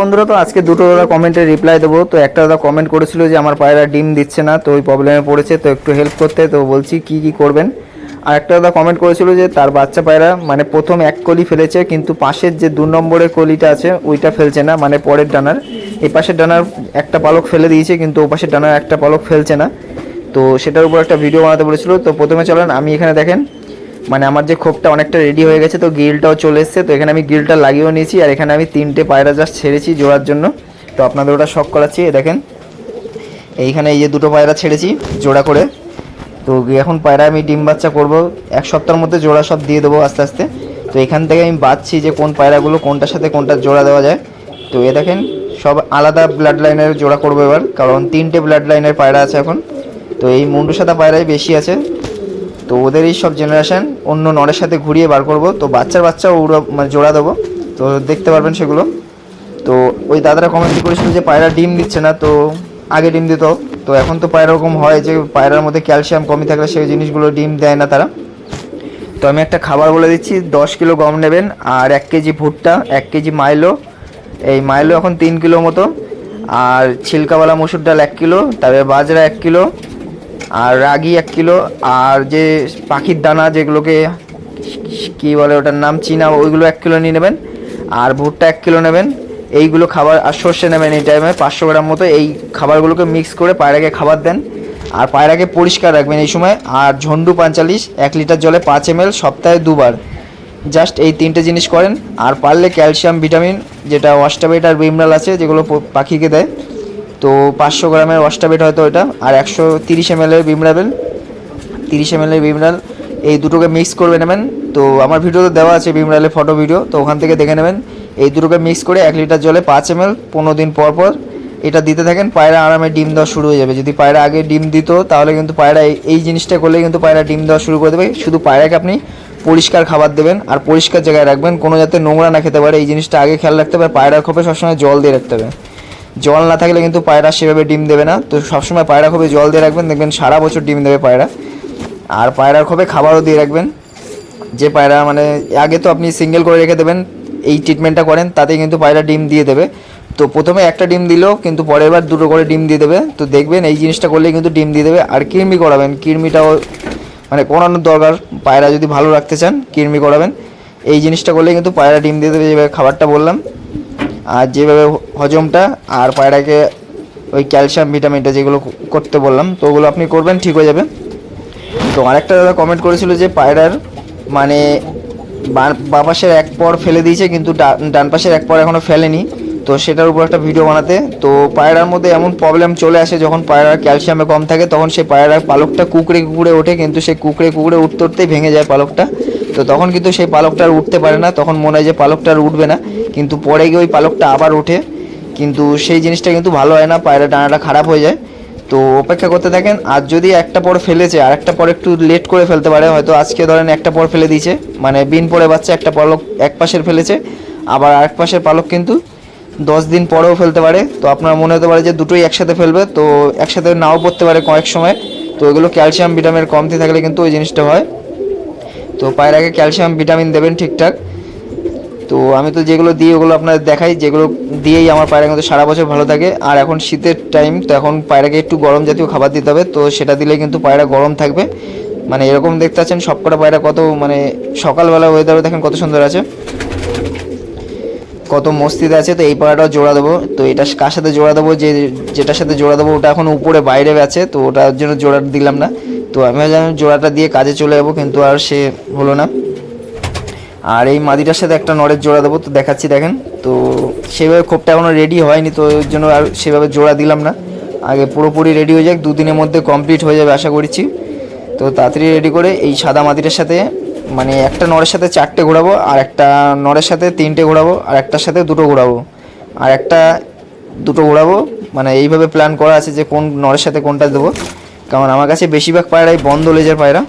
বন্ধুরা, তো আজকে দুটো দাদা কমেন্টে রিপ্লাই দেবো। তো একটা দাদা কমেন্ট করেছিল যে, আমার পায়রা ডিম দিচ্ছে না, তো ওই প্রবলেমে পড়েছে, তো একটু হেল্প করতে। তো বলছি, কি কি করবেন? আর একটা দাদা কমেন্ট করেছিল যে, তার বাচ্চা পায়রা মানে প্রথম এক কলি ফেলেছে, কিন্তু পাশের যে দু নম্বরের কলিটা আছে, ওইটা ফেলছে না মানে পরের ডানার। এই পাশের ডানার একটা পালক ফেলে দিয়েছে, কিন্তু ও পাশের ডানার একটা পালক ফেলছে না। তো সেটার উপর একটা ভিডিও বানাতে বলেছিল। তো প্রথমে চলেন, আমি এখানে দেখেন মানে আমার যে খোপটা অনেকটা রেডি হয়ে গেছে, তো গিলটাও চলে এসছে। তো এখানে আমি গিলটা লাগিয়েও নিয়েছি, আর এখানে আমি তিনটে পায়রা জাস্ট ছেড়েছি জোড়ার জন্য। তো আপনাদের ওটা শখ করাচ্ছি দেখেন। এইখানে এই যে দুটো পায়রা ছেড়েছি জোড়া করে। তো এখন পায়রা আমি ডিম বাচ্চা করব, এক সপ্তাহের মধ্যে জোড়া সব দিয়ে দেবো আস্তে আস্তে। তো এখান থেকে আমি বাঁচছি যে কোন পায়রাগুলো কোনটার সাথে কোনটা জোড়া দেওয়া যায়। তো এ দেখেন, সব আলাদা ব্লাড লাইনের জোড়া করব এবার, কারণ তিনটে ব্লাড লাইনের পায়রা আছে এখন। তো এই মুন্ডু সাদা পায়রাই বেশি আছে। তো ওদের এই সব জেনারেশন অন্য নরের সাথে ঘুরিয়ে বার করব। তো বাচ্চার বাচ্চা ওরা মানে জোড়া দেবো। তো দেখতে পারবেন সেগুলো। তো ওই দাদারা কমেন্ট করেছিল যে পায়রা ডিম দিচ্ছে না, তো আগে ডিম দিত। তো এখন তো পায়রা ওরকম হয় যে পায়রার মধ্যে ক্যালসিয়াম কমই থাকলে সেই জিনিসগুলো ডিম দেয় না তারা। তো আমি একটা খাবার বলে দিচ্ছি, দশ কিলো গম নেবেন আর এক কেজি ভুট্টা, এক কেজি মাইলো। এই মাইলো এখন তিন কিলো মতো। আর ছিলকাওয়ালা মসুর ডাল এক কিলো, তারপরে বাজরা এক কিলো। আর রাগি এক কিলো, আর যে পাখির দানা যেগুলোকে কি বলে ওটার নাম, চীনা, ওইগুলো এক কিলো নিয়ে নেবেন। আর ভুট্টা এক কিলো নেবেন। এইগুলো খাবার, আর সর্ষে নেবেন এই টাইমে পাঁচশো গ্রাম মতো। এই খাবারগুলোকে মিক্স করে পায়রাকে খাবার দেন। আর পায়রাকে পরিষ্কার রাখবেন এই সময়। আর ঝন্ডু পাঁচালিশ এক লিটার জলে পাঁচ এম সপ্তাহে দুবার। জাস্ট এই তিনটে জিনিস করেন। আর পারলে ক্যালসিয়াম, ভিটামিন, যেটা ওয়াস্টাবেট আর বিমরাল আছে, যেগুলো পাখিকে দেয়। তো পাঁচশো গ্রামের ওয়াস্টাবেট হয়তো এটা, আর একশো তিরিশ এম এলের বিমরাবেল তিরিশ এম এলের বিমরাল এই দুটোকে মিক্স করে নেবেন। তো আমার ভিডিওতে দেওয়া আছে বিমরালের ফটো ভিডিও তো ওখান থেকে দেখে নেবেন। এই দুটোকে মিক্স করে এক লিটার জলে পাঁচ এম এল পনেরো দিন পর পর এটা দিতে থাকেন। পায়রা আরামে ডিম দেওয়া শুরু হয়ে যাবে। যদি পায়রা আগে ডিম দিত, তাহলে কিন্তু পায়রা এই- এই জিনিসটা করলে কিন্তু পায়রা ডিম দেওয়া শুরু করে দেবে। শুধু পায়রাকে আপনি পরিষ্কার খাবার দেবেন আর পরিষ্কার জায়গায় রাখবেন। কোনো যাতে নোংরা না খেতে পারে। এই জিনিসটা আগে খেয়াল রাখতে হবে। পায়রার খোপে সবসময় জল দিয়ে রাখতে হবে। জল না থাকলে কিন্তু পায়রা সেভাবে ডিম দেবে না। তো সবসময় পায়রা খোপে জল দিয়ে রাখবেন, দেখবেন সারা বছর ডিম দেবে পায়রা। আর পায়রার খোপে খাবারও দিয়ে রাখবেন। যে পায়রা মানে আগে তো আপনি সিঙ্গেল করে রেখে দেবেন, এই ট্রিটমেন্টটা করেন তাতে কিন্তু পায়রা ডিম দিয়ে দেবে। তো প্রথমে একটা ডিম দিলেও কিন্তু পরের বার দুটো করে ডিম দিয়ে দেবে। তো দেখবেন এই জিনিসটা করলেই কিন্তু ডিম দিয়ে দেবে। আর কৃমি করাবেন, কৃমিটাও মানে করানোর দরকার। পায়রা যদি ভালো রাখতে চান, কৃমি করাবেন। এই জিনিসটা করলে কিন্তু পায়রা ডিম দিয়ে দেবে যেভাবে খাবারটা বললাম। আর যেভাবে হজমটা আর পায়রাকে ওই ক্যালসিয়াম ভিটামিনটা যেগুলো করতে বললাম, তো ওগুলো আপনি করবেন, ঠিক হয়ে যাবে। তো আরেকটা দাদা কমেন্ট করেছিল যে পায়রার মানে বা- পাশের এক পর ফেলে দিয়েছে, কিন্তু ডান পাশের এক পর এখনও ফেলেনি। তো সেটার উপর একটা ভিডিও বানাতে। তো পায়রার মধ্যে এমন প্রবলেম চলে আসে, যখন পায়রার ক্যালসিয়ামে কম থাকে, তখন সেই পায়রার পালকটা কুকড়ে কুকড়ে ওঠে, কিন্তু সেই কুকড়ে কুকড়ে উঠতে উঠতেই ভেঙে যায় পালকটা। তো তখন কিন্তু সেই পালকটা আর উঠতে পারে না, তখন মনে হয় যে পালকটা আর উঠবে না। কিন্তু পরে গিয়ে ওই পালকটা আবার ওঠে। কিন্তু সেই জিনিসটা কিন্তু ভালো হয় না, পায়রা ডানাটা খারাপ হয়ে যায়। তো অপেক্ষা করতে থাকেন, আর যদি একটা পর ফেলেছে, আর একটা পর একটু লেট করে ফেলতে পারে, হয়তো আজকে ধরেন একটা পর ফেলে দিয়েছে। মানে বিন পরে বাচ্চা একটা পালক এক পাশের ফেলেছে, আবার আরেক পাশের পালক কিন্তু দশ দিন পরেও ফেলতে পারে। তো আপনার মনে হতে পারে যে দুটোই একসাথে ফেলবে, তো একসাথে নাও পড়তে পারে কয়েক সময়। তো এগুলো ক্যালসিয়াম ভিটামিনের কমতি থাকলে কিন্তু ওই জিনিসটা হয়। তো পায়রাকে ক্যালসিয়াম, ভিটামিন দেবেন ঠিকঠাক। তো আমি তো যেগুলো দিই, ওগুলো আপনাদের দেখাই। যেগুলো দিয়েই আমার পায়রা কিন্তু সারা বছর ভালো থাকে। আর এখন শীতের টাইম তো এখন পায়রাকে একটু গরম জাতীয় খাবার দিতে হবে। তো সেটা দিলে কিন্তু পায়রা গরম থাকবে। মানে এরকম দেখতে পাচ্ছেন, সবকটা পায়রা কত মানে সকালবেলা ওয়েদারও দেখেন কত সুন্দর আছে। কত মস্তিতে আছে, তো এই পায়রাটাও জোড়া দেবো। তো এটা কার সাথে জোড়া দেবো? যে যেটার সাথে জোড়া দেবো, ওটা এখন উপরে, বাইরে আছে। তো ওটার জন্য জোড়া দিলাম না। তো আমি ভাবলাম জোড়াটা দিয়ে কাজে চলে যাব, কিন্তু আর সে হলো না। আর এই মাদিটার সাথে একটা নড়ের জোড়া দেবো, তো দেখাচ্ছি দেখেন। তো সেভাবে খোপটা এখনও রেডি হয়নি, তো ওই জন্য আর সেভাবে জোড়া দিলাম না। আগে পুরোপুরি রেডি হয়ে যাক, দুদিনের মধ্যে কমপ্লিট হয়ে যাবে আশা করছি। তো তাড়াতাড়ি রেডি করে এই সাদা মাদিটার সাথে মানে একটা নড়ের সাথে চারটে ঘোরাবো, আর একটা নড়ের সাথে তিনটে ঘোরাবো, আর একটার সাথে দুটো ঘোরাবো। আর একটা দুটো ঘোরাবো মানে এইভাবে প্ল্যান করা আছে যে কোন নড়ের সাথে কোনটা দেবো। কারণ আমার কাছে বেশিরভাগ পায়রাই বন্ধ লেজের পায়রা।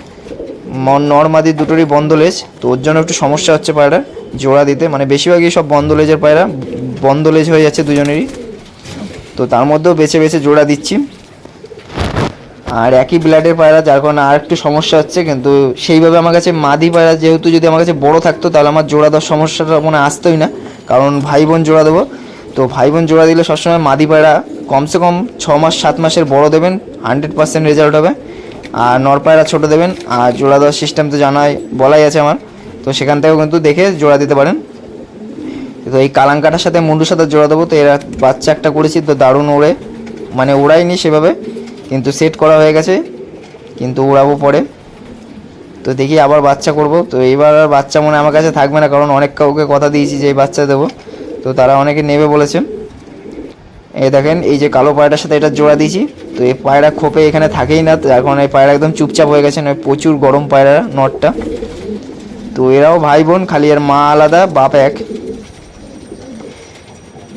মন- নর মাদি দুটোরই বন্ধ লেজ, তো ওর জন্য একটু সমস্যা হচ্ছে পায়রার জোড়া দিতে। মানে বেশিরভাগই সব বন্ধ লেজের পায়রা, বন্ধ লেজ হয়ে যাচ্ছে দুজনেরই। তো তার মধ্যেও বেছে বেছে জোড়া দিচ্ছি। আর একই ব্লাডের পায়রা, যার কারণে আর একটু সমস্যা হচ্ছে, কিন্তু সেইভাবে আমার কাছে মাদি পায়রা যেহেতু যদি আমার কাছে বড় থাকতো, তাহলে আমার জোড়া দেওয়ার সমস্যাটা মনে আসতোই না। কারণ ভাই বোন জোড়া দেবো। তো ভাই বোন জোড়া দিলে সবসময় মাদি পায়রা কমসে কম ছ মাস, সাত মাসের বড় দেবেন হান্ড্রেড পার্সেন্ট রেজাল্ট হবে। আর নর পায়রা ছোটো দেবেন, আর জোড়া দেওয়ার সিস্টেম তো জানাই, বলাই আছে আমার। তো সেখান থেকেও কিন্তু দেখে জোড়া দিতে পারেন। তো এই কালাঙ্কাটার সাথে মুন্ডুর সাথে জোড়া দেবো, তো এরা বাচ্চা একটা করেছি, তো দারুণ ওড়ে। মানে ওড়াইনি সেভাবে, কিন্তু সেট করা হয়ে গেছে, কিন্তু উড়াবো পরে। তো দেখি আবার বাচ্চা করব। তো এইবার আর বাচ্চা মনে আমার কাছে থাকবে না, কারণ অনেক কাউকে কথা দিয়েছি যে এই বাচ্চা দেবো। তো তারা অনেকে নেবে বলেছে। এই দেখেন, এই যে কালো পায়রাটার সাথে এটা জোড়া দিয়েছি। তো এই পায়রা খোপে এখানে থাকেই না তো এখন এই পায়রা একদম চুপচাপ হয়ে গেছে প্রচুর গরম পায়রা নটটা। তো এরাও ভাই বোন, খালি এর মা আলাদা, বাপ এক।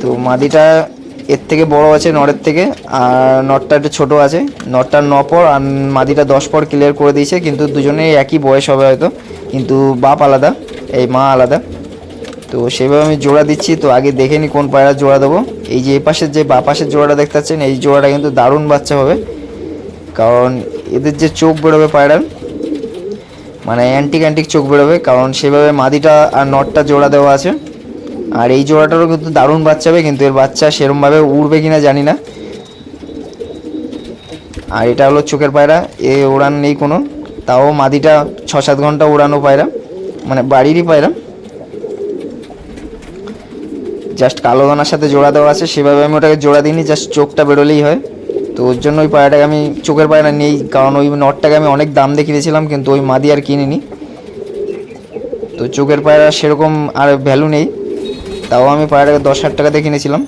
তো মাদিটা এর থেকে বড় আছে নরের থেকে, আর নটটা একটু ছোটো আছে। নটটার ন পর, আর মাদিটা দশ পর ক্লিয়ার করে দিয়েছে, কিন্তু দুজনেই একই বয়স হবে হয়তো, কিন্তু বাপ আলাদা, এই মা আলাদা। তো সেভাবে আমি জোড়া দিচ্ছি, তো আগে দেখে নি কোন পায়রা জোড়া দেবো। এই যে পাশের যে বা পাশের জোড়াটা দেখতে পাচ্ছেন, এই জোড়াটা কিন্তু দারুণ বাচ্চা হবে। কারণ এদের যে চোখ বেরোবে পায়রার মানে অ্যান্টিক অ্যান্টিক চোখ বেরোবে, কারণ সেভাবে মাদিটা আর নটটা জোড়া দেওয়া আছে। আর এই জোড়াটারও কিন্তু দারুণ বাচ্চা হবে, কিন্তু এর বাচ্চা সেরমভাবে উড়বে কিনা জানি না। আর এটা হলো চোখের পায়রা, এ উড়ান নেই কোনো, তাও মাদিটা ছ সাত ঘণ্টা উড়ানো পায়রা মানে বাড়িরই পায়রা। জাস্ট কালো দানার সাথে জোড়া দেওয়া আছে, সেভাবে আমি ওটাকে জোড়া দিইনি জাস্ট চোখটা বেরোলেই হয়। তো ওর জন্য ওই পায়রাটাকে আমি চোখের পায়রা নেই, কারণ ওই নটটাকে আমি অনেক দাম দিয়ে কিনেছিলাম কিন্তু ওই মাদি আর কিনিনি। তো চোখের পায়রা সেরকম আর ভ্যালু নেই। তাও আমি পায়রাটাকে দশ হাজার টাকা দিয়ে কিনেছিলাম।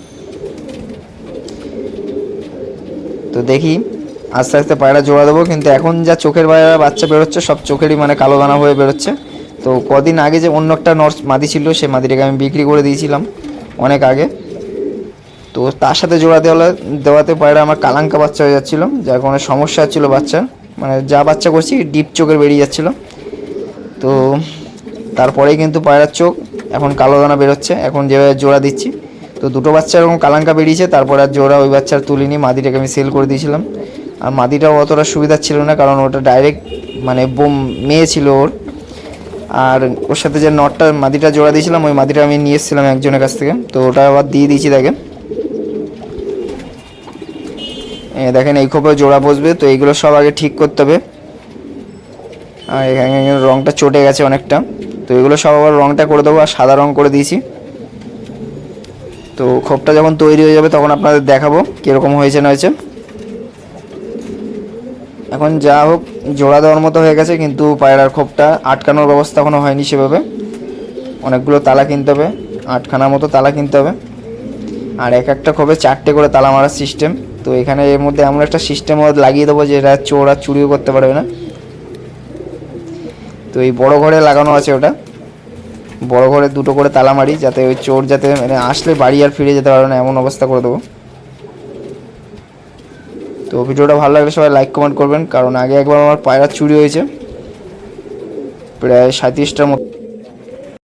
তো দেখি, আস্তে আস্তে পায়রা জোড়া দেবো, কিন্তু এখন যা চোখের পায়রা বাচ্চা বেরোচ্ছে, সব চোখেরই মানে কালো দানা হয়ে বেরোচ্ছে। তো কদিন আগে যে অন্য একটা নর্স মাদি ছিল, সেই মাদিটাকে আমি বিক্রি করে দিয়েছিলাম। অনেক আগে। তো তার সাথে জোড়া দেওয়া দেওয়াতে পায়রা আমার কালাঙ্কা বাচ্চা হয়ে যাচ্ছিল, যার কোনো সমস্যা হচ্ছিল বাচ্চার মানে যা বাচ্চা করছি, ডিপ চোখের বেরিয়ে যাচ্ছিল। তো তারপরেই কিন্তু পায়রার চোখ, এখন কালো দানা বেরোচ্ছে। এখন যেভাবে জোড়া দিচ্ছি, তো দুটো বাচ্চা এরকম কালাঙ্কা বেরিয়েছে, তারপর আর জোড়া ওই বাচ্চার তুলিনি, মাদিটাকে আমি সেল করে দিয়েছিলাম। আর মাদিটাও অতটা সুবিধা ছিল না, কারণ ওটা ডাইরেক্ট মানে বোম মেয়ে ছিল ওর। আর ওর সাথে যে নটটা মাদিটা জোড়া দিয়েছিলাম, ওই মাদিটা আমি নিয়ে এসেছিলাম একজনের কাছ থেকে। তো ওটা আবার দিয়ে দিয়েছি তাকে দেখেন, এই খোপে জোড়া বসবে, তো এইগুলো সব আগে ঠিক করতে হবে। আর এখানে রঙটা চটে গেছে অনেকটা। তো এগুলো সব আবার রঙটা করে দেবো, আর সাদা রঙ করে দিয়েছি। তো খোপটা যখন তৈরি হয়ে যাবে, তখন আপনাদের দেখাবো কীরকম হয়েছে না হয়েছে। এখন যা হোক জোড়া দেওয়ার মতো হয়ে গেছে, কিন্তু পায়রার খোপটা আটকানোর ব্যবস্থা এখনও হয়নি সেভাবে। অনেকগুলো তালা কিনতে হবে, আটখানার মতো তালা কিনতে হবে। আর এক একটা খোপে চারটে করে তালা মারার সিস্টেম তো এখানে এর মধ্যে এমন একটা সিস্টেম লাগিয়ে দেবো যে এটা চোর আর চুরিও করতে পারবে না। তো এই বড় ঘরে লাগানো আছে ওটা। বড় ঘরে দুটো করে তালা মারি, যাতে ওই চোর যাতে মানে আসলে বাড়ি আর ফিরে যেতে পারবে না, এমন অবস্থা করে দেবো। তো ভিডিওটা ভালো লাগলে সবাই লাইক কমেন্ট করবেন, কারণ আগে একবার আমার পায়রা চুরি হয়েছে। প্রায় সাঁত্রিশটার মতো।